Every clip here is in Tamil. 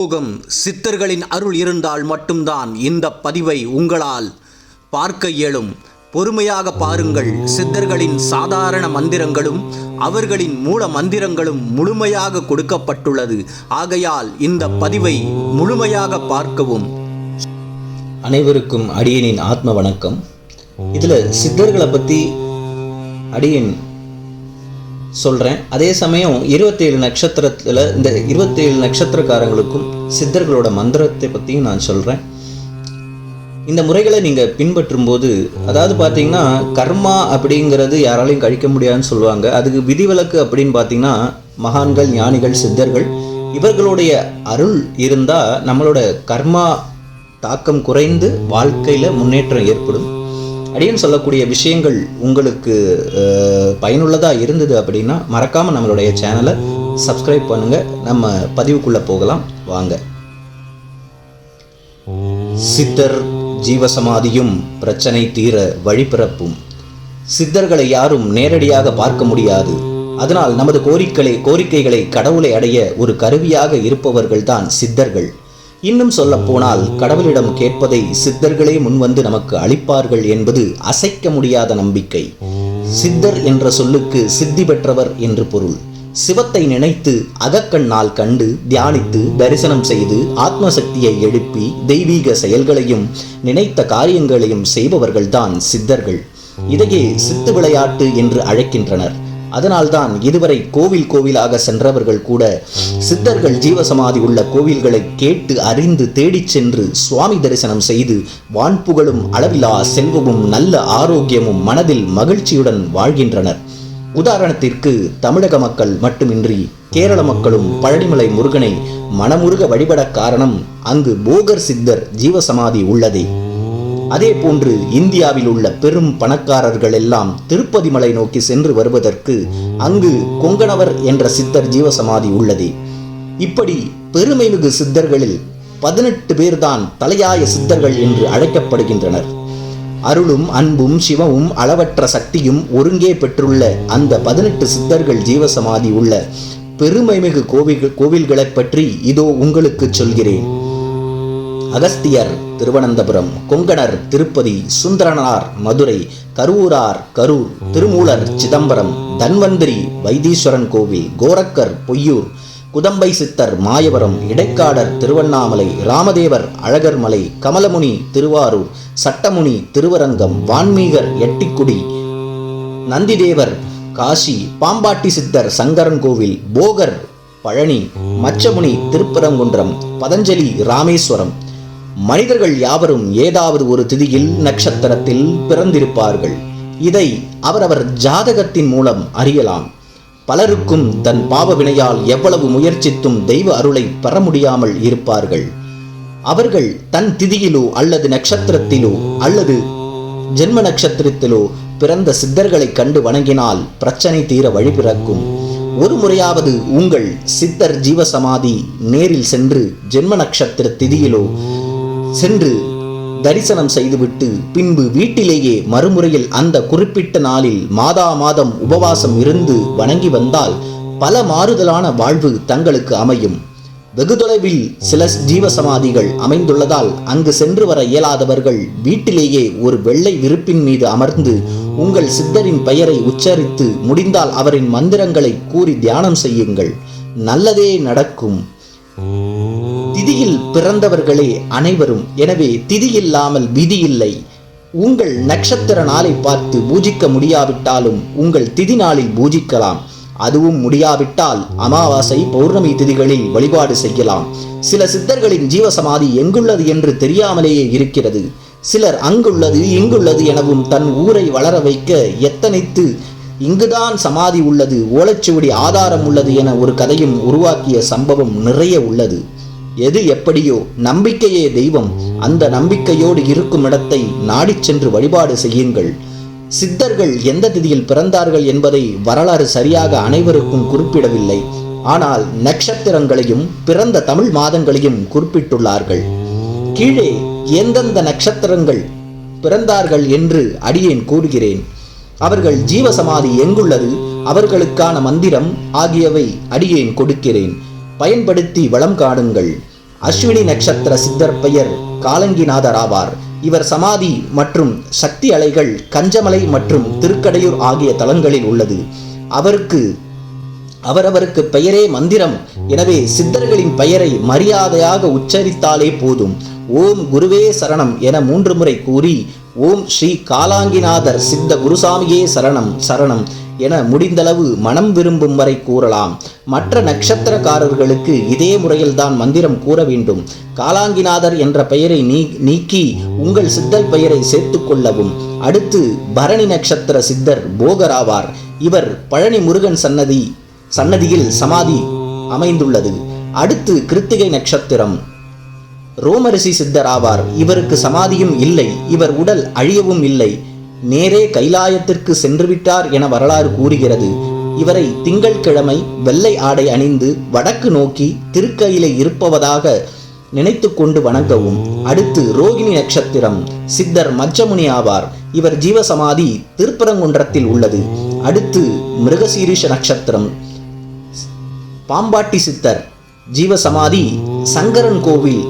யோகம் சித்தர்களின் அருள் இருந்தால் மட்டும்தான் இந்த பதிவை உங்களால் பார்க்க இயலும். பொறுமையாக பாருங்கள் சித்தர்களின் சாதாரண மந்திரங்களும் அவர்களின் மூல மந்திரங்களும் முழுமையாக கொடுக்கப்பட்டுள்ளது. ஆகையால் இந்த பதிவை முழுமையாக பார்க்கவும். அனைவருக்கும் அடியனின் ஆத்ம வணக்கம். இதில் சித்தர்களை பற்றி அடியன் சொல்கிறேன் அதே சமயம் இருபத்தேழு நட்சத்திரத்தில் இந்த இருபத்தேழு நட்சத்திரக்காரங்களுக்கும் சித்தர்களோட மந்திரத்தை பற்றியும் நான் சொல்கிறேன் இந்த முறைகளை நீங்கள் பின்பற்றும் போது அதாவது பார்த்தீங்கன்னா கர்மா அப்படிங்கிறது யாராலையும் கழிக்க முடியாதுன்னு சொல்லுவாங்க. அதுக்கு விதிவிலக்கு அப்படின்னு பார்த்தீங்கன்னா மகான்கள் ஞானிகள் சித்தர்கள் இவர்களுடைய அருள் இருந்தால் நம்மளோட கர்மா தாக்கம் குறைந்து வாழ்க்கையில் முன்னேற்றம் ஏற்படும். அப்படின்னு சொல்லக்கூடிய விஷயங்கள் உங்களுக்கு பயனுள்ளதாக இருந்தது அப்படின்னா மறக்காமல் நம்மளுடைய சேனலை சப்ஸ்கிரைப் பண்ணுங்கள் நம்ம பதிவுக்குள்ளே போகலாம். வாங்க. சித்தர் ஜீவசமாதியும் பிரச்சனை தீர வழிபிறப்பும் சித்தர்களை யாரும் நேரடியாக பார்க்க முடியாது. அதனால் நமது கோரிக்கைகளை கோரிக்கைகளை கடவுளை அடைய ஒரு கருவியாக இருப்பவர்கள்தான் சித்தர்கள். இன்னும் சொல்ல போனால் கடவுளிடம் கேட்பதை சித்தர்களே முன்வந்து நமக்கு அளிப்பார்கள் என்பது அசைக்க முடியாத நம்பிக்கை. சித்தர் என்ற சொல்லுக்கு சித்தி பெற்றவர் என்று பொருள். சிவத்தை நினைத்து அகக்கண்ணால் கண்டு தியானித்து தரிசனம் செய்து ஆத்மசக்தியை எழுப்பி தெய்வீக செயல்களையும் நினைத்த காரியங்களையும் செய்பவர்கள்தான் சித்தர்கள். இதையே சித்து விளையாட்டு என்று அழைக்கின்றனர். அதனால்தான் இதுவரை கோவில் கோவிலாக சென்றவர்கள் கூட சித்தர்கள் ஜீவசமாதி உள்ள கோவில்களை கேட்டு அறிந்து தேடிச் சென்று சுவாமி தரிசனம் செய்து வான்புகழும் அளவிலா செல்வமும் நல்ல ஆரோக்கியமும் மனதில் மகிழ்ச்சியுடன் வாழ்கின்றனர். உதாரணத்திற்கு தமிழக மக்கள் மட்டுமின்றி கேரள மக்களும் பழனிமலை முருகனை மனமுருக வழிபட காரணம் அங்கு போகர் சித்தர் ஜீவசமாதி உள்ளதே. அதே போன்று இந்தியாவில் உள்ள பெரும் பணக்காரர்கள் எல்லாம் திருப்பதி மலை நோக்கி சென்று வருவதற்கு அங்கு கொங்கணவர் என்ற சித்தர் ஜீவசமாதி உள்ளது. இப்படி பெருமைமிகு சித்தர்களில் பதினெட்டு பேர்தான் தலையாய சித்தர்கள் என்று அழைக்கப்படுகின்றனர். அருளும் அன்பும் சிவமும் அளவற்ற சக்தியும் ஒருங்கே பெற்றுள்ள அந்த பதினெட்டு சித்தர்கள் ஜீவசமாதி உள்ள பெருமைமிகு கோவில் கோவில்களைப் பற்றி இதோ உங்களுக்கு சொல்கிறேன். அகஸ்தியர் திருவனந்தபுரம் கொங்கணர் திருப்பதி சுந்தரனார் மதுரை கரூரார் கரூர் திருமூலர் சிதம்பரம் தன்வந்திரி வைத்தீஸ்வரன் கோவில் கோரக்கர் பொய்யூர் குதம்பை சித்தர் மாயவரம் இடைக்காடர் திருவண்ணாமலை ராமதேவர் அழகர்மலை கமலமுனி திருவாரூர் சட்டமுனி திருவரங்கம் வான்மீகர் எட்டிக்குடி நந்திதேவர் காசி பாம்பாட்டி சித்தர் சங்கரன் கோவில் போகர் பழனி மச்சமுனி திருப்பரங்குன்றம் பதஞ்சலி ராமேஸ்வரம் மனிதர்கள் யாவரும் ஏதாவது ஒரு திதியில் நட்சத்திரத்தில் பிறந்திருப்பார்கள். இதை அவரவர் ஜாதகத்தின் மூலம் அறியலாம். பலருக்கும் தன் பாவ வினையால் எவ்வளவு முயற்சித்தும் தெய்வ அருளை பெற முடியாமல் இருப்பார்கள். அவர்கள் தன் திதியிலோ அல்லது நட்சத்திரத்திலோ அல்லது ஜென்ம நட்சத்திரத்திலோ பிறந்த சித்தர்களை கண்டு வணங்கினால் பிரச்சனை தீர வழி பிறக்கும். ஒரு முறையாவது உங்கள் சித்தர் ஜீவசமாதி நேரில் சென்று ஜென்ம நட்சத்திர திதியிலோ சென்று தரிசனம் செய்துவிட்டு பின்பு வீட்டிலேயே மறுமுறையில் அந்த குறிப்பிட்ட நாளில் மாதா மாதம் உபவாசம் இருந்து வணங்கி வந்தால் பல மாறுதலான வாழ்வு தங்களுக்கு அமையும். வெகு தொலைவில் சில ஜீவசமாதிகள் அமைந்துள்ளதால் அங்கு சென்று வர இயலாதவர்கள் வீட்டிலேயே ஒரு வெள்ளை விருப்பின் மீது அமர்ந்து உங்கள் சித்தரின் பெயரை உச்சரித்து முடிந்தால் அவரின் மந்திரங்களை கூறி தியானம் செய்யுங்கள். நல்லதே நடக்கும். திதியில் பிறந்தவர்களே அனைவரும் எனவே திதி இல்லாமல் விதி இல்லை உங்கள் நட்சத்திர நாளை பார்த்து பூஜிக்க முடியாவிட்டாலும் உங்கள் திதி நாளில் பூஜிக்கலாம். அதுவும் முடியாவிட்டால் அமாவாசை பௌர்ணமி திதிகளில் வழிபாடு செய்யலாம். சில சித்தர்களின் ஜீவசமாதி எங்குள்ளது என்று தெரியாமலேயே இருக்கிறது. சிலர் அங்குள்ளது இங்குள்ளது எனவும் தன் ஊரை வளர வைக்க எத்தனைத்து இங்குதான் சமாதி உள்ளது ஓலைச்சுவடி ஆதாரம் உள்ளது என ஒரு கதையும் உருவாக்கிய சம்பவம் நிறைய உள்ளது. எது எப்படியோ நம்பிக்கையே தெய்வம். அந்த நம்பிக்கையோடு இருக்கும் இடத்தை நாடிச் சென்று வழிபாடு செய்யுங்கள். சித்தர்கள் எந்த திதியில் பிறந்தார்கள் என்பதை வரலாறு சரியாக அனைவருக்கும் குறிப்பிடவில்லை. ஆனால் நட்சத்திரங்களையும் பிறந்த தமிழ் மாதங்களையும் குறிப்பிட்டுள்ளார்கள். கீழே எந்தெந்த நட்சத்திரங்கள் பிறந்தார்கள் என்று அடியேன் கூறுகிறேன். அவர்கள் ஜீவசமாதி எங்குள்ளது? அவர்களுக்கான மந்திரம் ஆகியவை அடியேன் கொடுக்கிறேன். பயன்படுத்தி வளம் காணுங்கள். அஸ்வினி நட்சத்திர சித்தர் பெயர் காலங்கிநாதர் ஆவார். இவர் சமாதி மற்றும் சக்தி அலைகள் கஞ்சமலை மற்றும் திருக்கடையூர் ஆகிய தலங்களில் உள்ளது. அவருக்கு அவரவருக்கு பெயரே மந்திரம். எனவே சித்தர்களின் பெயரை மரியாதையாக உச்சரித்தாலே போதும். ஓம் குருவே சரணம் என மூன்று முறை கூறி ஓம் ஸ்ரீ காலாங்கிநாதர் சித்த குருசாமியே சரணம் சரணம். என முடிந்தளவு மனம் விரும்பும் வரை கூறலாம். மற்ற நட்சத்திரக்காரர்களுக்கு இதே முறையில்தான் மந்திரம் கூற வேண்டும். காலாங்கிநாதர் என்ற பெயரை நீ நீக்கி உங்கள் சித்தர் பெயரை சேர்த்துக் கொள்ளவும். அடுத்து பரணி நட்சத்திர சித்தர் போகராவார். இவர் பழனி முருகன் சன்னதி சன்னதியில் சமாதி அமைந்துள்ளது. அடுத்து கிருத்திகை நட்சத்திரம். ரோமரிசி சித்தர் ஆவார் இவருக்கு சமாதியும் இல்லை. இவர் உடல் அழியவும் இல்லை. நேரே கைலாயத்திற்கு சென்றுவிட்டார் என வரலாறு கூறுகிறது. இவரை திங்கட்கிழமை வெள்ளை ஆடை அணிந்து வடக்கு நோக்கி திருக்கையிலே இருப்பவதாக நினைத்து கொண்டு வணங்கவும். அடுத்து ரோகிணி நட்சத்திரம் சித்தர் மச்சமுனி ஆவார். இவர் ஜீவசமாதி திருப்பரங்குன்றத்தில் உள்ளது. அடுத்து மிருகசீரிஷ நட்சத்திரம் பாம்பாட்டி சித்தர் ஜீவசமாதி சங்கரன் கோவில்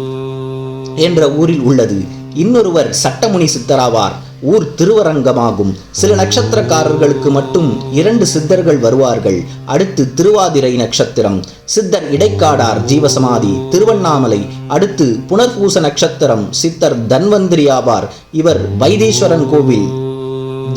என்ற ஊரில் உள்ளது. இன்னொருவர் சட்டமுனி சித்தராவார். ஊர் திருவரங்கமாகும். சில நட்சத்திரக்காரர்களுக்கு மட்டும் இரண்டு சித்தர்கள் வருவார்கள். அடுத்து திருவாதிரை நட்சத்திரம். சித்தர் இடைக்காடார் ஜீவசமாதி திருவண்ணாமலை அடுத்து புனர்பூச நட்சத்திரம் சித்தர் தன்வந்திரி ஆவார். இவர் வைத்தீஸ்வரன் கோவில்.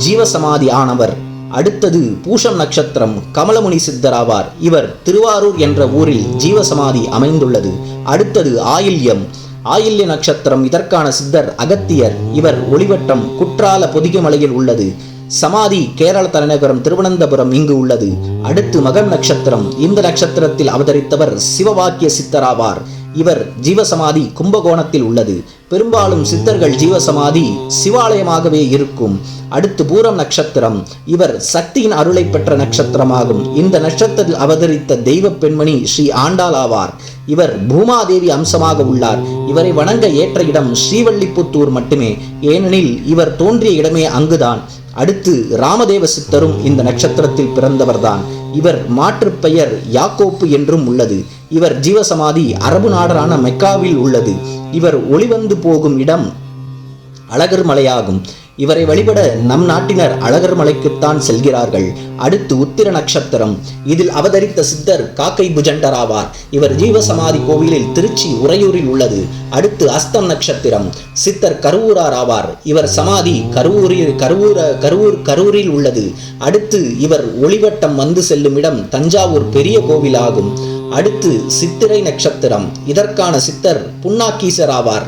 ஜீவசமாதி ஆனவர். அடுத்தது பூஷம் நட்சத்திரம் கமலமுனி சித்தர் ஆவார். இவர் திருவாரூர் என்ற ஊரில் ஜீவசமாதி அமைந்துள்ளது. அடுத்தது ஆயில்யம். ஆயில்ய நட்சத்திரம் இதற்கான சித்தர் அகத்தியர். இவர் ஒளிவட்டம் குற்றால பொதிகைமலையில் உள்ளது. சமாதி கேரள தலைநகரம் திருவனந்தபுரம் இங்கு உள்ளது. அடுத்து மகம் நட்சத்திரம். இந்த நட்சத்திரத்தில் அவதரித்தவர் சிவவாக்கிய சித்தராவார். இவர் ஜீவசமாதி கும்பகோணத்தில் உள்ளது. பெரும்பாலும் சித்தர்கள் ஜீவசமாதி சிவாலயமாகவே இருக்கும். அடுத்து பூரம் நட்சத்திரம். இவர் சக்தியின் அருளை பெற்ற நட்சத்திரமாகும். இந்த நட்சத்திரத்தில் அவதரித்த தெய்வ பெண்மணி ஸ்ரீ ஆண்டாள் ஆவார். இவர் பூமாதேவி அம்சமாக உள்ளார். இவரை வணங்க ஏற்ற இடம் ஸ்ரீவல்லிபுத்தூர் மட்டுமே. ஏனெனில் இவர் தோன்றிய இடமே அங்குதான். அடுத்து ராமதேவ சித்தரும் இந்த நட்சத்திரத்தில் பிறந்தவர்தான். இவர் மாற்றுப் பெயர் யாக்கோப்பு என்றும் உள்ளது. இவர் ஜீவசமாதி அரபு நாடரான மெக்காவில் உள்ளது. இவர் ஒளிவந்து போகும் இடம் அழகர் மலையாகும் இவரை வழிபட நம் நாட்டினர் அழகர் மலைக்குத்தான் செல்கிறார்கள். அடுத்து உத்திர நட்சத்திரம். இதில் அவதரித்த சித்தர் காக்கை புஜண்டர் ஆவார் இவர் ஜீவசமாதி கோவிலில் திருச்சி உறையூரில் உள்ளது. அடுத்து அஸ்தம் நட்சத்திரம். சித்தர் கருவூரார் ஆவார் இவர் சமாதி கருவூரில் கருவூர கருவூர் கரூரில் உள்ளது. அடுத்து இவர் ஒளிவட்டம் வந்து செல்லும் இடம் தஞ்சாவூர் பெரிய கோவிலாகும். அடுத்து சித்திரை நட்சத்திரம். இதற்கான சித்தர் புன்னாக்கீசர் ஆவார்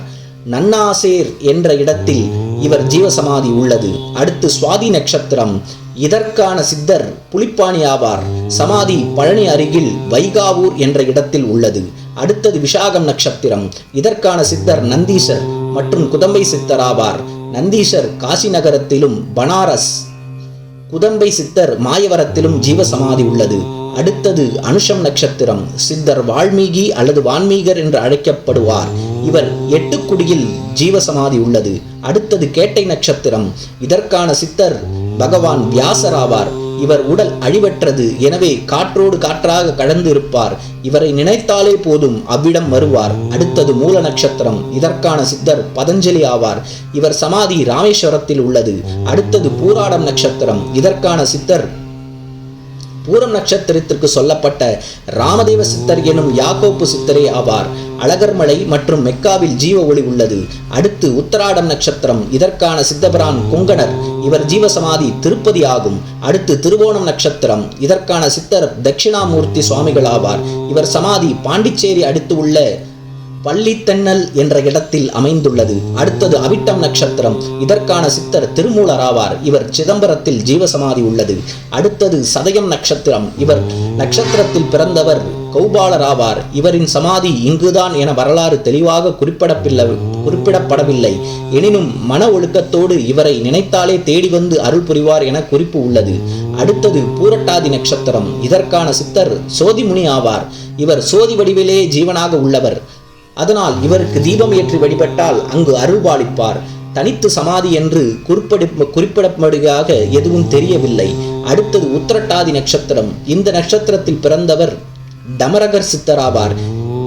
நன்னாசேர் என்ற இடத்தில் இவர் ஜீவசமாதி உள்ளது. அடுத்து சுவாதி நட்சத்திரம். இதற்கான சித்தர் புலிப்பாணி ஆவார். சமாதி பழனி அருகில் வைகாவூர் என்ற இடத்தில் உள்ளது. அடுத்தது விஷாகம் நட்சத்திரம். இதற்கான சித்தர் நந்தீசர் மற்றும் குதம்பை சித்தர் ஆவார். நந்தீசர் காசி நகரத்திலும் பனாரஸ். குதம்பை சித்தர் மாயவரத்திலும் ஜீவசமாதி உள்ளது. அடுத்தது அனுஷம் நட்சத்திரம். சித்தர் வால்மீகி அல்லது வான்மீகர் என்று அழைக்கப்படுவார். இவர் எட்டுக்குடியில் ஜீவசமாதி உள்ளது. அடுத்தது கேட்டை நட்சத்திரம். இதற்கான சித்தர் பகவான் வியாசர் ஆவார் இவர் உடல் அழிவற்றது. எனவே காற்றோடு காற்றாக கலந்து இருப்பார். இவரை நினைத்தாலே போதும் அவ்விடம் வருவார். அடுத்தது மூல நட்சத்திரம். இதற்கான சித்தர் பதஞ்சலி ஆவார். இவர் சமாதி ராமேஸ்வரத்தில் உள்ளது. அடுத்தது பூராடம் நட்சத்திரம். இதற்கான சித்தர் பூரம் நட்சத்திரத்திற்கு சொல்லப்பட்ட ராமதேவ சித்தர் எனும் யாக்கோப்பு சித்தரே ஆவார். அழகர்மலை மற்றும் மெக்காவில் ஜீவ ஒளி உள்ளது. அடுத்து உத்தராடம் நட்சத்திரம். இதற்கான சித்தபிரான் குங்கணர். இவர் ஜீவசமாதி திருப்பதி ஆகும். அடுத்து திருவோணம் நட்சத்திரம். இதற்கான சித்தர் தட்சிணாமூர்த்தி சுவாமிகள் ஆவார். இவர் சமாதி பாண்டிச்சேரி அடுத்து உள்ள வள்ளித்தென்னல் என்ற இடத்தில் அமைந்துள்ளது. அடுத்தது அவிட்டம் நட்சத்திரம். இதற்கான சித்தர் திருமூலர் ஆவார் இவர் சிதம்பரத்தில் ஜீவசமாதி உள்ளது. அடுத்தது சதயம் நட்சத்திரம். இவர் நட்சத்திரத்தில் பிறந்தவர் கௌபாலர் ஆவார் இவரின் சமாதி இங்குதான் என வரலாறு தெளிவாக குறிப்பிடப்பில்லை குறிப்பிடப்படவில்லை. எனினும் மன ஒழுக்கத்தோடு இவரை நினைத்தாலே தேடி வந்து அருள் புரிவார் என குறிப்பு உள்ளது. அடுத்தது பூரட்டாதி நட்சத்திரம். இதற்கான சித்தர் சோதிமுனி ஆவார். இவர் சோதி வடிவிலே ஜீவனாக உள்ளவர். அதனால் இவருக்கு தீபம் ஏற்றி வழிபட்டால் அங்கு அருள்பாலிப்பார். தனித்து சமாதி என்று குறிப்பிட குறிப்பிடப்படுவதாக எதுவும் தெரியவில்லை. அடுத்தது உத்திரட்டாதி நட்சத்திரம். இந்த நட்சத்திரத்தில் பிறந்தவர் டமரகர் சித்தராவார்.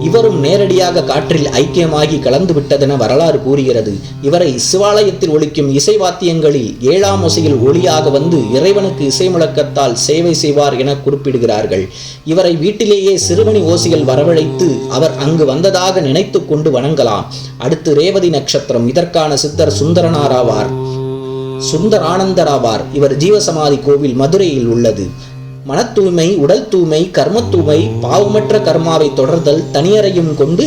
இவரும் நேரடியாக காற்றில் ஐக்கியமாகி கலந்து விட்டதென வரலாறு கூறுகிறது. இவரை சிவாலயத்தில் ஒழிக்கும் இசை வாத்தியங்களில் ஏழாம் ஒசையில் ஒளியாக வந்து இறைவனுக்கு இசை முழக்கத்தால் சேவை செய்வார் என குறிப்பிடுகிறார்கள். இவரை வீட்டிலேயே சிறுமணி ஓசைகள் வரவழைத்து அவர் அங்கு வந்ததாக நினைத்து கொண்டு வணங்கலாம். அடுத்து ரேவதி நட்சத்திரம். இதற்கான சித்தர் சுந்தரனாராவார். சுந்தரானந்தராவார். இவர் ஜீவசமாதி கோவில் மதுரையில் உள்ளது. மன தூய்மை உடல் தூய்மை கர்ம தூய்மை பாவமற்ற கர்மாவை தொடர்தல் தனியறையும் கொண்டு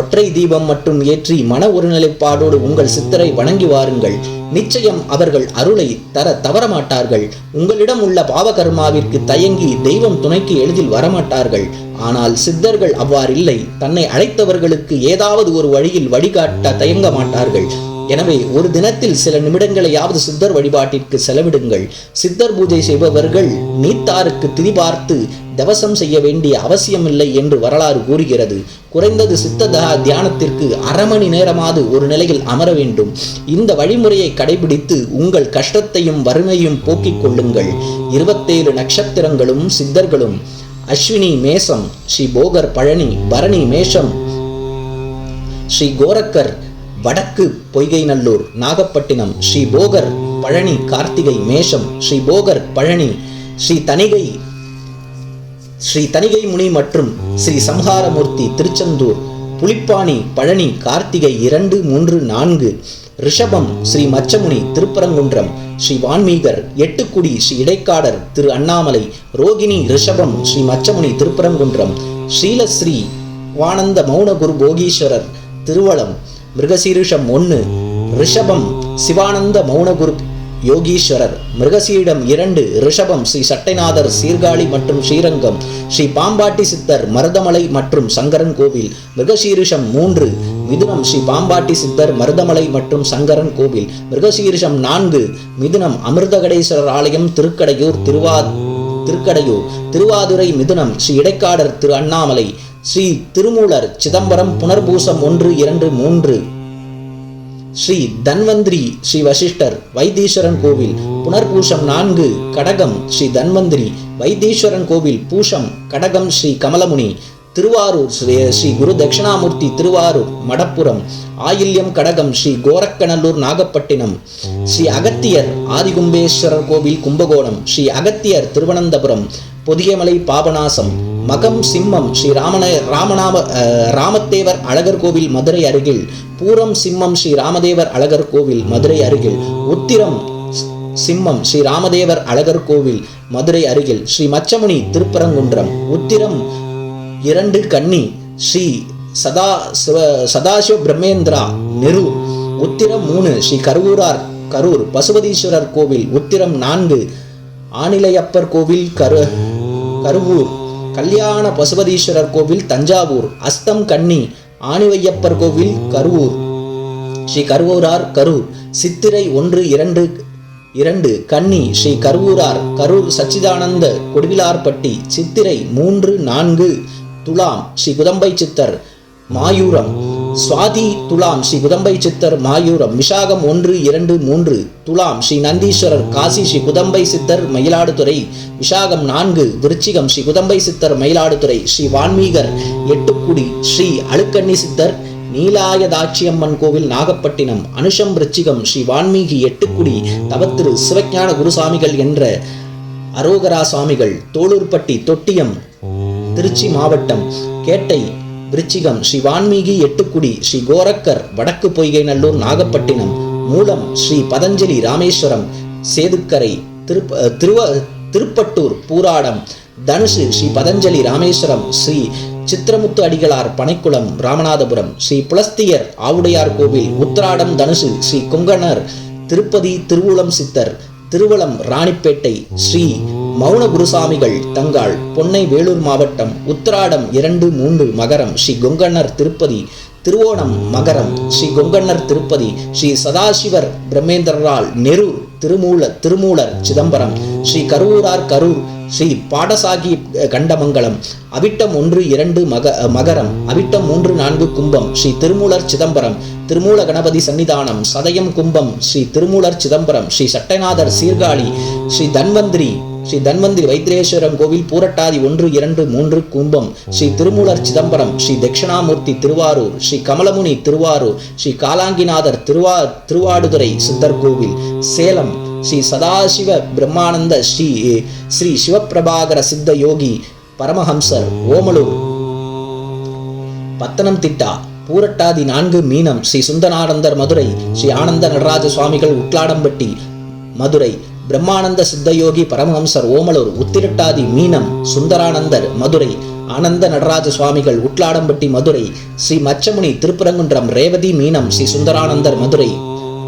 ஒற்றை தீபம் மற்றும் ஏற்றி மன ஒருநிலைப்பாடோடு உங்கள் சித்தரை வணங்கி வாருங்கள். நிச்சயம் அவர்கள் அருளை தர தவறமாட்டார்கள். உங்களிடம் உள்ள பாவ கர்மாவிற்கு தயங்கி தெய்வம் துணைக்கு எளிதில் வரமாட்டார்கள். ஆனால் சித்தர்கள் அவ்வாறில்லை. தன்னை அழைத்தவர்களுக்கு ஏதாவது ஒரு வழியில் வழிகாட்ட தயங்க மாட்டார்கள். எனவே ஒரு தினத்தில் சில நிமிடங்களையாவது சித்தர் வழிபாட்டிற்கு செலவிடுங்கள். சித்தர் பூஜை செய்பவர்கள் நீத்தாருக்கு திதி பார்த்து தவசம் செய்ய வேண்டிய அவசியமில்லை என்று வரலாறு கூறுகிறது. குறைந்தது சித்த தியானத்திற்கு அரை மணி நேரமாவது ஒரு நிலையில் அமர வேண்டும். இந்த வழிமுறையை கடைபிடித்து உங்கள் கஷ்டத்தையும் வறுமையும் போக்கிக் கொள்ளுங்கள். இருபத்தேழு நட்சத்திரங்களும் சித்தர்களும் அஸ்வினி மேசம் ஸ்ரீ போகர் பழனி பரணி மேஷம் ஸ்ரீ கோரக்கர் வடக்கு பொய்கைநல்லூர் நாகப்பட்டினம் ஸ்ரீ போகர் பழனி கார்த்திகை மேஷம் ஸ்ரீ போகர் பழனி ஸ்ரீ தணிகை ஸ்ரீ தணிகை முனி மற்றும் ஸ்ரீ சம்ஹாரமூர்த்தி திருச்செந்தூர் புலிப்பாணி பழனி கார்த்திகை இரண்டு மூன்று நான்கு ரிஷபம் ஸ்ரீ மச்சமுனி திருப்பரங்குன்றம் ஸ்ரீ வான்மீகர் எட்டுக்குடி ஸ்ரீ இடைக்காடர் திரு அண்ணாமலை ரோகிணி ரிஷபம் ஸ்ரீ மச்சமுனி திருப்பரங்குன்றம் ஸ்ரீலஸ்ரீ வானந்த மௌனகுரு போகீஸ்வரர் திருவளம் மிருகசீரிஷம் ஒன்று ரிஷபம் சிவானந்த மௌனகுரு யோகீஸ்வரர். மிருகசீடம் இரண்டு ரிஷபம் ஸ்ரீ சட்டைநாதர் சீர்காழி மற்றும் ஸ்ரீரங்கம் ஸ்ரீ பாம்பாட்டி சித்தர் மருதமலை மற்றும் சங்கரன் கோவில். மிருகசீரிஷம் மூன்று மிதுனம் ஸ்ரீ பாம்பாட்டி சித்தர் மருதமலை மற்றும் சங்கரன் கோவில். மிருகசீரிஷம் நான்கு மிதுனம் அமிர்தகடேஸ்வரர் ஆலயம் திருக்கடையூர் திருவா திருக்கடையூர் திருவாதுரை மிதுனம் ஸ்ரீ இடைக்காடர் திரு அண்ணாமலை. ஸ்ரீ திருமூலர் சிதம்பரம் புனர்பூசம் ஒன்று இரண்டு மூன்று. ஸ்ரீ தன்வந்திரி ஸ்ரீ வசிஷ்டர் வைத்தீஸ்வரன் கோவில் புனர்பூஷம் நான்கு கடகம் ஸ்ரீ தன்வந்திரி வைத்தீஸ்வரன் கோவில் பூஷம் கடகம் ஸ்ரீ கமலமுனி. திருவாரூர் ஸ்ரீ ஸ்ரீ குரு தட்சிணாமூர்த்தி திருவாரூர் மடப்புரம் ஆயில்யம் கடகம் ஸ்ரீ கோரக்கநல்லூர் நாகப்பட்டினம். ஸ்ரீ அகத்தியர் ஆதிகும்பேஸ்வரர் கோவில் கும்பகோணம். ஸ்ரீ அகத்தியர் திருவனந்தபுரம் பொதியமலை பாபநாசம். மகம் சிம்மம். ஸ்ரீ ராமன ராமநாம ராமத்தேவர் அழகர் கோவில் மதுரை அருகில். பூரம் சிம்மம் ஸ்ரீ ராமதேவர் அழகர் கோவில் மதுரை அருகில். உத்திரம் ஸ்- சிம்மம் ஸ்ரீ ராமதேவர் அழகர் கோவில் மதுரை அருகில். ஸ்ரீ மச்சமுனி திருப்பரங்குன்றம். உத்திரம் இரண்டு கன்னி ஸ்ரீ சதா சிவ சதாசிவ பிரம்மேந்திரா நெரு. உத்திரம் மூணு ஸ்ரீ கருவூரார் கரூர் பசுபதீஸ்வரர் கோவில். உத்திரம் நான்கு ஆனிலையப்பர் கோவில் கரு கருவூர். கல்யாண பசுபதீஸ்வரர் கோவில் தஞ்சாவூர் அஸ்தம் கன்னி ஆணிவையப்பர் கோவில் கருவூர். ஸ்ரீ கருவூரார் கரூர் சித்திரை ஒன்று இரண்டு இரண்டு கன்னி ஸ்ரீ கருவூரார் கரூர் சச்சிதானந்த கொடுவிலார்பட்டி சித்திரை மூன்று நான்கு துலாம் ஸ்ரீ குதம்பை சித்தர் மாயூரம். சுவாதி துலாம் ஸ்ரீ குதம்பை சித்தர் மாயூரம் விசாகம் ஒன்று இரண்டு மூன்று. துலாம் ஸ்ரீ நந்தீஸ்வரர் காசி ஸ்ரீ குதம்பை சித்தர் மயிலாடுதுறை. விசாகம் நான்கு விருச்சிகம் ஸ்ரீ குதம்பை சித்தர் மயிலாடுதுறை. ஸ்ரீ வான்மீகர் எட்டுக்குடி ஸ்ரீ அழுக்கண்ணி சித்தர் நீலாயதாட்சியம்மன் கோவில் நாகப்பட்டினம். அனுஷம் விருச்சிகம் ஸ்ரீ வான்மீகி எட்டுக்குடி தவத்திரு சிவஞான குருசாமிகள் என்ற அரோகரா சுவாமிகள். தோளூர்பட்டி தொட்டியம் திருச்சி மாவட்டம். கேட்டை விருச்சிகம். ஸ்ரீ வான்மீகி எட்டுக்குடி ஸ்ரீ கோரக்கர் வடக்கு பொய்கை நல்லூர் நாகப்பட்டினம். மூலம் ஸ்ரீ பதஞ்சலி ராமேஸ்வரம் சேதுக்கரை திருப்ப திருவ திருப்பட்டூர் பூராடம். தனுஷு ஸ்ரீ பதஞ்சலி ராமேஸ்வரம் ஸ்ரீ சித்திரமுத்து அடிகளார் பனைக்குளம் ராமநாதபுரம். ஸ்ரீ புலஸ்தியர் ஆவுடையார் கோவில் உத்திராடம் தனுசு ஸ்ரீ குங்கணர் திருப்பதி திருவுளம் சித்தர் திருவளம் ராணிப்பேட்டை ஸ்ரீ மௌன குருசாமிகள் தங்காள் பொன்னை வேலூர் மாவட்டம் உத்திராடம் இரண்டு மூன்று மகரம் ஸ்ரீ கொங்கண்ணர் திருப்பதி திருவோணம் மகரம் ஸ்ரீ கொங்கண்ணர் திருப்பதி ஸ்ரீ சதாசிவர் பிரம்மேந்திரரால் நெரு திருமூல திருமூலர் சிதம்பரம் ஸ்ரீ கருவூரார் கரூர் ஸ்ரீ பாடசாகி கண்டமங்கலம் அவிட்டம் ஒன்று இரண்டு மக மகரம் அவிட்டம் மூன்று நான்கு கும்பம் ஸ்ரீ திருமூலர் சிதம்பரம் திருமூல கணபதி சன்னிதானம் சதயம் கும்பம் ஸ்ரீ திருமூலர் சிதம்பரம் ஸ்ரீ சட்டநாதர் சீர்காழி ஸ்ரீ தன்வந்திரி ஸ்ரீ தன்வந்திரி வைத்திரேஸ்வரம் கோவில் பூரட்டாதி ஒன்று இரண்டு மூன்று கும்பம். ஸ்ரீ திருமூலர் சிதம்பரம் ஸ்ரீ தட்சிணாமூர்த்தி திருவாரூர் ஸ்ரீ கமலமுனி திருவாரூர் ஸ்ரீ காலாங்கிநாதர் திருவா திருவாடுதுறை சித்தர் கோவில். சேலம் ஸ்ரீ சதாசிவ பிரம்மானந்த ஸ்ரீ ஸ்ரீ சிவபிரபாகர சித்த யோகி பரமஹம்சர் ஓமலூர். பத்தனம்திட்டா பூரட்டாதி நான்கு மீனம் ஸ்ரீ சுந்தரானந்தர் மதுரை ஸ்ரீ ஆனந்த நடராஜ சுவாமிகள் உட்லாடம்பட்டி மதுரை. பிரம்மானந்த சித்தயோகி பரமஹம்சர் ஓமலூர் உத்திரட்டாதி மீனம் சுந்தரானந்தர் மதுரை ஆனந்த நடராஜ சுவாமிகள் உட்லாடம்பட்டி மதுரை ஸ்ரீ மச்சமுனி திருப்பரங்குன்றம் ரேவதி மீனம் ஸ்ரீ சுந்தரானந்தர் மதுரை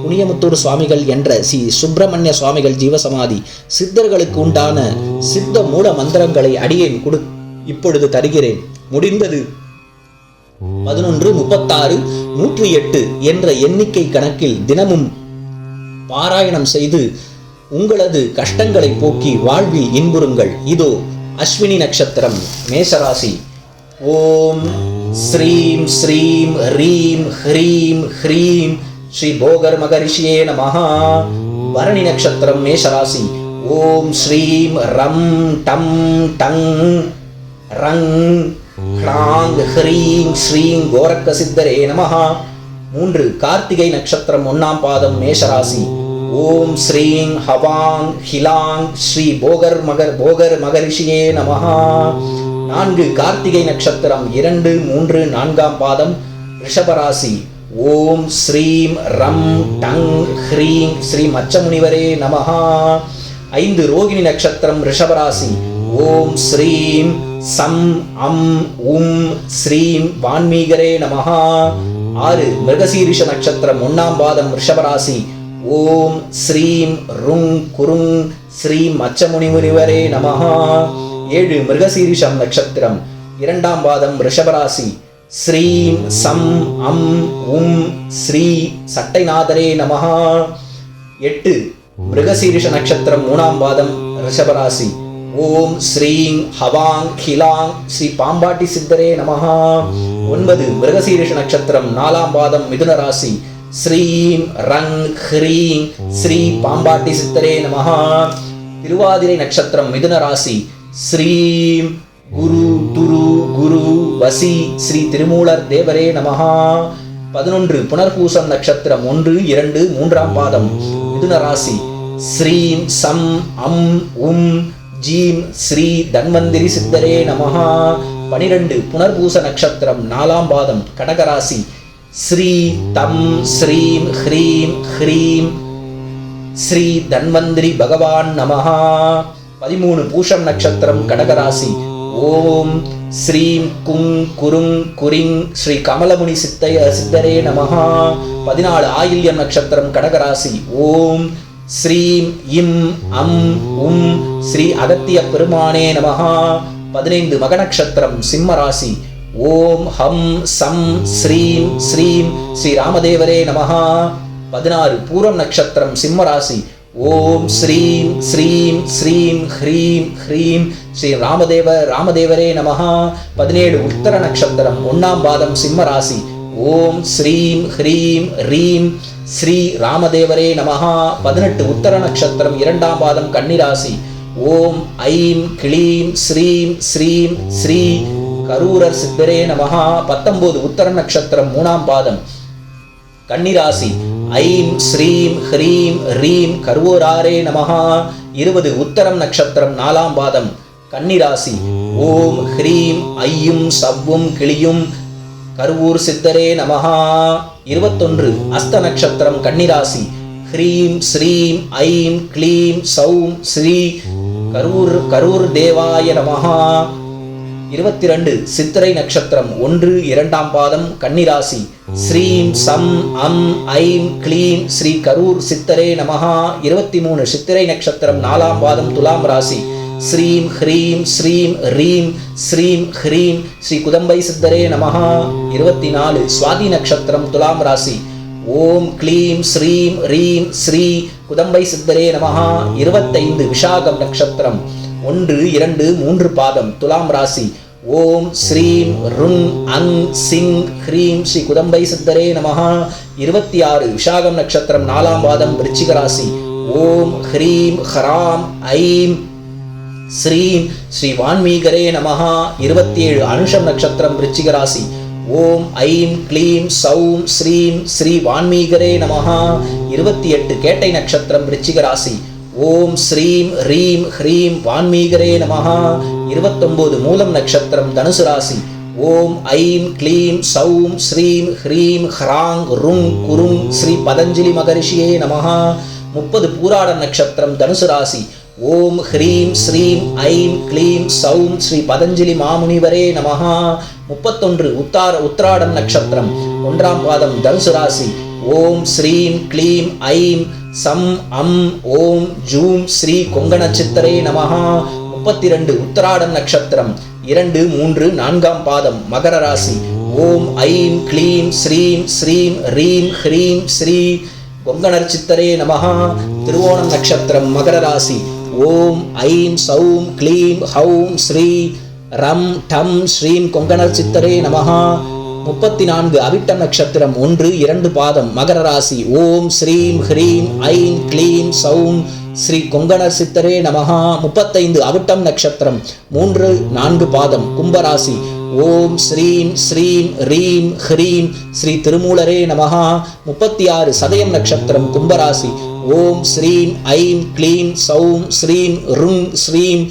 புனியமுத்தூர் சுவாமிகள் என்ற ஸ்ரீ சுப்பிரமணிய சுவாமிகள் ஜீவசமாதி சித்தர்களுக்கு உண்டான சித்த மூல மந்திரங்களை அடியேன் கொடு இப்பொழுது தருகிறேன். முடிந்தது. பதினொன்று முப்பத்தாறு நூற்றி எட்டு என்ற எண்ணிக்கை கணக்கில் தினமும் பாராயணம் செய்து உங்களது கஷ்டங்களை போக்கி வாழ்வில் இன்புறுங்கள். இதோ அஸ்வினி நட்சத்திரம் மேசராசி. ஓம் ஸ்ரீம் ஸ்ரீம் ஹ்ரீம் ஹ்ரீம் ஹ்ரீம் ஸ்ரீ போகர் மகரிஷியே நமஹா. பரணி நட்சத்திரம் மேஷராசி ஓம் ஸ்ரீம் ரம் டம் டங் ரங் ஹ்ராங் ஹ்ரீங் ஸ்ரீங் கோரக்க சித்தரே நமஹா. மூன்று கார்த்திகை நட்சத்திரம் ஒன்னாம் பாதம் மேஷராசி ஓம் ஸ்ரீங் ஹவாங் ஹிலாங் ஸ்ரீ போகர் மகர் போகர் மகரிஷியே நமஹா. நான்கு கார்த்திகை நட்சத்திரம் இரண்டு மூன்று நான்காம் பாதம் ரிஷபராசி. ஓம் ஸ்ரீம் ரம் டங் ஹ்ரீம். ஸ்ரீ மச்சமுனிவரே நமஹா. ஐந்து ரோகிணி நட்சத்திரம் ரிஷபராசி. ஓம் ஸ்ரீம் சம் அம் உம் ஸ்ரீம் வான்மீகரே நமஹா. ஆறு மிருகசீரிஷ நட்சத்திரம் ஒன்னாம் பாதம் ரிஷபராசி. ஓம் ஸ்ரீம் ருங் குருங் ஸ்ரீ மச்சமுனிமுனிவரே நமஹா. ஏழு மிருகசீரிஷம் நட்சத்திரம். இரண்டாம் பாதம் ரிஷபராசி. ஸ்ரீம் சம் அம் உம் ஸ்ரீ சட்டைநாதரே நமஹா. எட்டு மிருகசீரிஷ நட்சத்திரம் மூணாம் பாதம் ரிஷபராசி. ஓம் ஸ்ரீங் ஹவாங் ஹிலாங் ஸ்ரீ பாம்பாட்டி சித்தரே நமஹா. ஒன்பது மிருகசீரிஷ நட்சத்திரம் நாலாம் பாதம் மிதுன ராசி ஸ்ரீம் ரங் ஹ்ரீம் ஸ்ரீ பாம்பாட்டி சித்தரே நமஹா. திருவாதிரை நட்சத்திரம் மிதுன ராசி. ஸ்ரீம் குரு துரு குரு வசி ஸ்ரீ திருமூலர் தேவரே நமஹா. பதினொன்று புனர்பூசம் நட்சத்திரம் ஒன்று இரண்டு மூன்றாம் பாதம். மிதுன ராசி. ஸ்ரீம் சம் அம் உம் ஜீம் ஸ்ரீ தன்வந்திரி சித்தரே நமஹா. பனிரெண்டு புனர்பூச நட்சத்திரம் நாலாம் பாதம் கடகராசி. ஸ்ரீ தம் ஸ்ரீம் ஹ்ரீம் ஹ்ரீம். ஸ்ரீ தன்வந்திரி பகவான் நமஹா. பதிமூணு பூஷம் நட்சத்திரம் கடகராசி. ஓம் ஸ்ரீம் குங் குருங் குரிங் ஸ்ரீ கமலமுனி சித்தைய சித்தரே நமஹா. பதினாலு ஆயில்யம் நட்சத்திரம் கடகராசி. ஓம் ஸ்ரீம் இம் அம் உம் ஸ்ரீ அகத்திய பெருமானே நமஹா. பதினைந்து மக நட்சத்திரம் சிம்ம ராசி ஓம் ஹம் சம் ஸ்ரீம் ஸ்ரீம் ஸ்ரீ ராமதேவரே நமஹா. பதினாறு பூரம் நட்சத்திரம் சிம்ம ராசி ஓம் ஸ்ரீம் ஸ்ரீம் ஸ்ரீம் ஹ்ரீம் ஹ்ரீம் ஸ்ரீ ராமதேவ ராமதேவரே நமஹா. பதினேழு உத்தர நட்சத்திரம் ஒன்னாம் பாதம் சிம்ம ராசி ஓம் ஸ்ரீம் ஹ்ரீம் ரீம் ஸ்ரீ ராமதேவரே நமஹா. பதினெட்டு உத்தர நட்சத்திரம் இரண்டாம் பாதம் கன்னிராசி. ஓம் ஐம் கிளீம் ஸ்ரீம் ஸ்ரீம் ஸ்ரீ கரூரர் சித்தரே நமஹா. பத்தொன்பது உத்தர நட்சத்திரம் மூணாம் பாதம். கன்னிராசி. ஐம் ஸ்ரீம் ஹ்ரீம் ரீம் கருவோராரே நமஹா. இருபது உத்தரம் நட்சத்திரம் நாலாம் பாதம். கன்னிராசி. ஓம் ஹ்ரீம் ஐயும் சவ்வும் கிளியும் கருவூர் சித்தரே நமஹா. இருபத்தொன்று அஸ்த நட்சத்திரம் கன்னிராசி. ஹ்ரீம் ஸ்ரீம் ஐம் க்ளீம் சௌம் ஸ்ரீ கரூர் கரூர் தேவாய நமஹா. இருபத்தி ரெண்டு சித்திரை நட்சத்திரம் ஒன்று இரண்டாம் பாதம் கன்னிராசி. ஸ்ரீம் சம் அம் ஐம் க்ளீம் ஸ்ரீ கரூர் சித்தரே நமஹா. இருபத்தி மூணு சித்திரை நட்சத்திரம் நாலாம் பாதம் துலாம் ராசி. ஸ்ரீம் ஹ்ரீம் ஸ்ரீம் ரீம் ஸ்ரீம் ஹ்ரீம் ஸ்ரீ குதம்பை சித்தரே நமஹா. இருபத்தி நாலு சுவாதி நட்சத்திரம் துலாம் ராசி. ஓம் க்ளீம் ஸ்ரீம் ரீம் ஸ்ரீ குதம்பை சித்தரே நமஹா. இருபத்தைந்து விஷாகம் நட்சத்திரம் ஒன்று இரண்டு மூன்று பாதம் துலாம் ராசி. ஓம் ஸ்ரீம் ருங் அங் சிங் ஹ்ரீம் ஸ்ரீ குதம்பை சித்தரே நமஹா. இருபத்தி ஆறு விஷாகம் நட்சத்திரம் நாலாம் பாதம் விருச்சிக ராசி ஓம் ஹ்ரீம் ஹராம் ஐம் ஸ்ரீம் ஸ்ரீ வான்மீகரே நமஹா. இருபத்தி ஏழு அனுஷம் நட்சத்திரம் விருச்சிக ராசி ஓம் ஐம் க்ளீம் சௌம் ஸ்ரீம் ஸ்ரீ வான்மீகரே நமஹா. இருபத்தி எட்டு கேட்டை நட்சத்திரம் விருச்சிக ராசி ஓம் ஸ்ரீம் ரீம் ஹ்ரீம் வான்மீகரே நமஹா. இருபத்தொம்போது மூலம் நட்சத்திரம் தனுசு ராசி. ஓம் ஐம் க்ளீம் சௌம் ஸ்ரீம் ஹ்ரீம் ஹ்ராங் ருங் குருங் ஸ்ரீ பதஞ்சலி மகரிஷியே நமஹா. முப்பது பூராட நட்சத்திரம் தனுசு ராசி. ஓம் ஹ்ரீம் ஸ்ரீம் ஐம் க்ளீம் சௌம் ஸ்ரீ பதஞ்சலி மாமுனிவரே நமஹா. முப்பத்தொன்று உத்தார உத்ராடம் நட்சத்திரம். ஒன்றாம் பாதம் தனுசு ராசி. ஓம் ஸ்ரீம் க்ளீம் ஐம் சம் அம் ஓம் ஜூம் ஸ்ரீ கொங்கண சித்தரே நமஹா. முப்பத்தி ரெண்டு உத்தராடம் நட்சத்திரம். இரண்டு மூன்று நான்காம் பாதம் மகர ராசி. ஓம் ஐம் க்ளீம் ஸ்ரீம் ஸ்ரீம் ரீம் ஹ்ரீம் ஸ்ரீ கொங்கணர் சித்தரே நமஹா. திருவோணம் நட்சத்திரம் மகர ராசி. ஓம் ஐம் சௌம் க்ளீம் ஹௌம் ஸ்ரீ ரம் டம் ஸ்ரீம் கொங்கணர் சித்தரே நமஹா. முப்பத்தி நான்கு அவிட்டம் நட்சத்திரம் ஒன்று இரண்டு பாதம் மகர ராசி. ஓம் ஸ்ரீம் ஹ்ரீம் ஐம் க்ளீம் சௌம் ஸ்ரீ கொங்கணர் சித்தரே நமஹா. முப்பத்தைந்து அவிட்டம் நட்சத்திரம் மூன்று நான்கு பாதம் கும்பராசி ஓம் ஸ்ரீம் ஸ்ரீம் ரீம் ஹ்ரீம் ஸ்ரீ திருமூலரே நமஹா. முப்பத்தி ஆறு சதயம் நட்சத்திரம் கும்பராசி ஓம் ஸ்ரீம் ஐம் க்ளீம் சௌம் ஸ்ரீம் ருங் ஸ்ரீம்.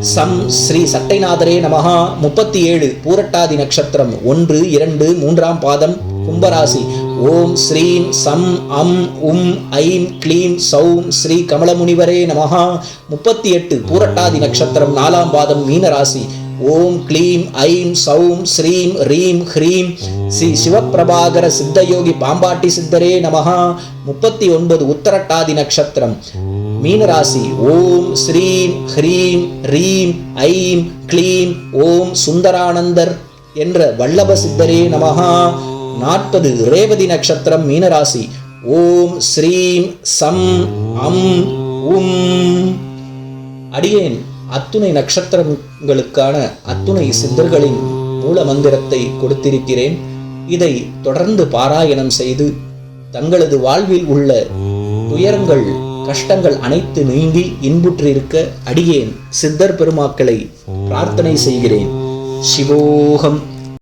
சம் ஸ்ரீ சட்டைநாதரே நமஹா. முப்பத்தி ஏழு பூரட்டாதி நட்சத்திரம். ஒன்று இரண்டு மூன்றாம் பாதம் கும்பராசி. ஓம் ஸ்ரீம் சம் அம் உம் ஐம் க்ளீம் சௌம் ஸ்ரீ கமலமுனிவரே நமஹா. முப்பத்தி எட்டு பூரட்டாதி நட்சத்திரம். நாலாம் பாதம் மீனராசி. ஓம் க்ளீம் ஐம் சௌம் ஸ்ரீம் ரீம் ஹ்ரீம். ஸ்ரீ சிவபிரபாகர சித்தயோகி பாம்பாட்டி சித்தரே நமஹா. முப்பத்தி ஒன்பது உத்தரட்டாதி நட்சத்திரம். மீனராசி ஓம் ஸ்ரீம் ஹ்ரீம் ரீம் ஐம் க்ளீம் ஓம் சுந்தரானந்தர் என்ற வல்லப சித்தரே நமஹா. நாற்பது ரேவதி நட்சத்திரம் மீனராசி. ஓம் ஸ்ரீம் சம் அம் உம். அடியேன். அத்துணை நட்சத்திரங்களுக்கான அத்துணை சித்தர்களின் மூல மந்திரத்தை கொடுத்திருக்கிறேன். இதை தொடர்ந்து பாராயணம் செய்து தங்களது வாழ்வில் உள்ள துயரங்கள் கஷ்டங்கள் அனைத்து நீங்கி இன்புற்றிருக்க அடியேன் சித்தர் பெருமாக்களை பிரார்த்தனை செய்கிறேன். சிவோகம்.